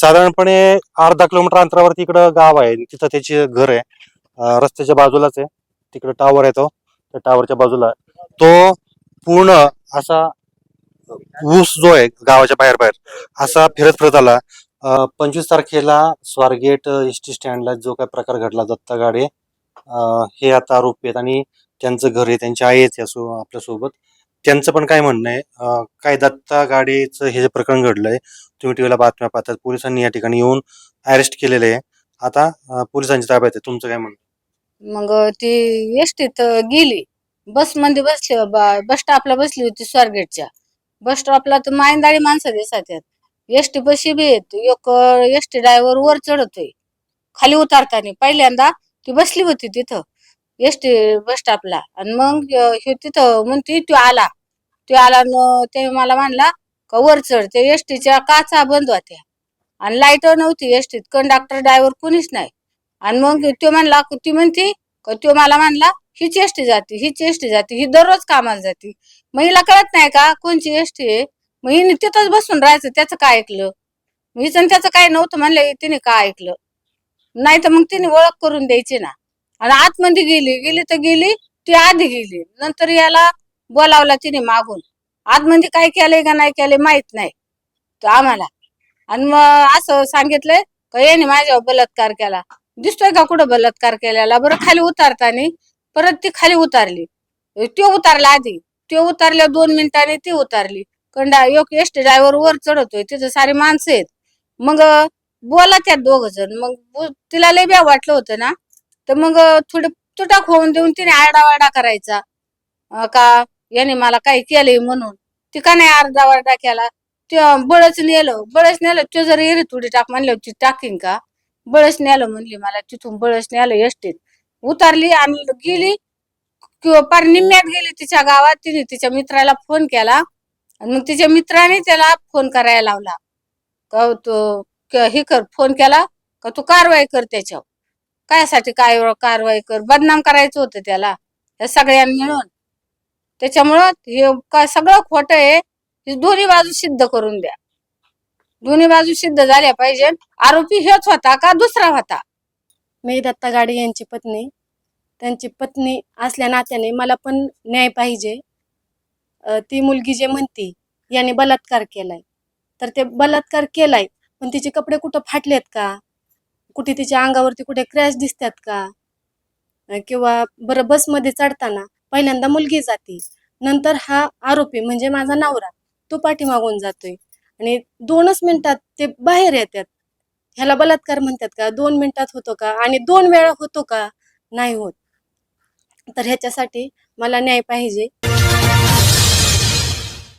साधारणपणे अर्धा किलोमीटर अंतरावरती इकडं गाव आहे. तिथं त्याचे घर आहे. अं, रस्त्याच्या बाजूलाच आहे. तिकडं टावर आहे तो. त्या टावरच्या बाजूला तो पूर्ण असा ऊस जो आहे गावाच्या बाहेर बाहेर असा फिरत फिरत आला. पंचवीस तारखेला स्वारगेट एस टी स्टँडला जो काय प्रकार घडला दत्ता गाडे अं, हे आता आरोपी आहेत आणि त्यांचं घर आहे त्यांची आई आहेत असो आपल्यासोबत त्यांचं पण काय म्हणणं आहे अं, काय दत्ता गाडीचं हे जे प्रकरण घडलंय तुम्ही टीव्हीला बातम्या पाहतात पोलिसांनी या ठिकाणी येऊन अरेस्ट केलेले आहे. आता अं, पोलिसांच्या ताब्यात आहे तुमचं काय म्हणणं मग ती एसटीत गेली. बसमध्ये बसली बस स्टॉपला बसली होती स्वारगेटच्या. बस स्टॉपला तर मायंदाळी माणसं दिसत एसटी बशी बी येत एक एसटी ड्रायव्हर वर चढतोय. खाली उतारताना पहिल्यांदा ती बसली होती तिथं. एसटी बस स्टॉपला. आणि मग हे तिथं म्हणते तो आला. तो आला न ते मला म्हणला का वर चढ ते एसटीच्या काचा बंद होत्या. आणि लाइट नव्हती एसटीत कंडक्टर ड्रायव्हर कोणीच नाही. आणि मग तो म्हणला ती म्हणती का तो मला म्हणला हीच एसटी जाते हीच एसटी जाते ही दररोज कामाला जाते. मग हिला कळत नाही का कोणची एसटी आहे? मग हिने तिथंच बसून राहायचं त्याचं काय ऐकलं? हिचं त्याचं काय नव्हतं म्हणलं तिने काय ऐकलं? नाही तर मग तिने ओळख करून द्यायची ना. आणि आतमध्ये गेली गेली तर गेली ती आधी गेली. नंतर याला बोलावला तिने मागून. आतमध्ये काय केलंय का नाही केलंय माहीत नाही. तो आम्हाला. आणि मग असं सांगितलंय का याने माझ्यावर बलात्कार केला. दिसतोय का कुठं बलात्कार केलेला? बरं खाली उतारताना परत ती खाली उतारली. तो उतारला आधी. तो उतारल्या दोन मिनिटांनी ती उतारली. कंडा एक एसटी ड्रायव्हर वर चढवतोय तिथं सारी माणसं आहेत. मग बोला त्या दोघ जण. मग तिला लय ब्या वाटलं होतं ना. तर मग थोडं तुटाक होऊन देऊन तिने आरडावारडा करायचा. अं, का याने मला काही केलंय म्हणून. ती का नाही आरडावारडा केला? ते बळच नेलं. बळच नेलं. तो जर एरी थोडी टाक म्हणलं ती टाकीन का? बळच नेलं म्हणली मला. तिथून बळच नेलं एसटीत. उतरली आणि गेली. किंवा पार निम्म्यात गेली तिच्या गावात. तिने तिच्या मित्राला फोन केला. आणि मग तिच्या मित्राने त्याला फोन करायला लावला. का तो क- हे कर फोन केला. का तू कारवाई कर त्याच्यावर. कायसाठी काय कारवाई कर? बदनाम करायचं होतं त्याला. या सगळ्यांनी मिळून. त्याच्यामुळं हे काय सगळं खोटं आहे. हे दोन्ही बाजू सिद्ध करून द्या. दोन्ही बाजू सिद्ध झाल्या पाहिजे. आरोपी हेच होता का दुसरा होता? मी दत्ता गाडे यांची पत्नी. त्यांची पत्नी असल्या नात्याने मला पण न्याय पाहिजे. अ, ती मुलगी जे म्हणती याने बलात्कार केलाय. तर ते बलात्कार केलाय पण तिचे कपडे कुठं फाटलेत का? कुठे तिच्या अंगावरती कुठे क्रॅश दिसतात का? किंवा बरं बसमध्ये चढताना पहिल्यांदा मुलगी जाते. नंतर हा आरोपी म्हणजे माझा नवरा तो पाठीमागून जातोय. आणि दोनच मिनिटात ते बाहेर येतात. ह्याला बलात्कार म्हणतात का? दोन मिनिटात होतो का? आणि दोन वेळा होतो का? नाही होत. तर ह्याच्यासाठी मला न्याय पाहिजे.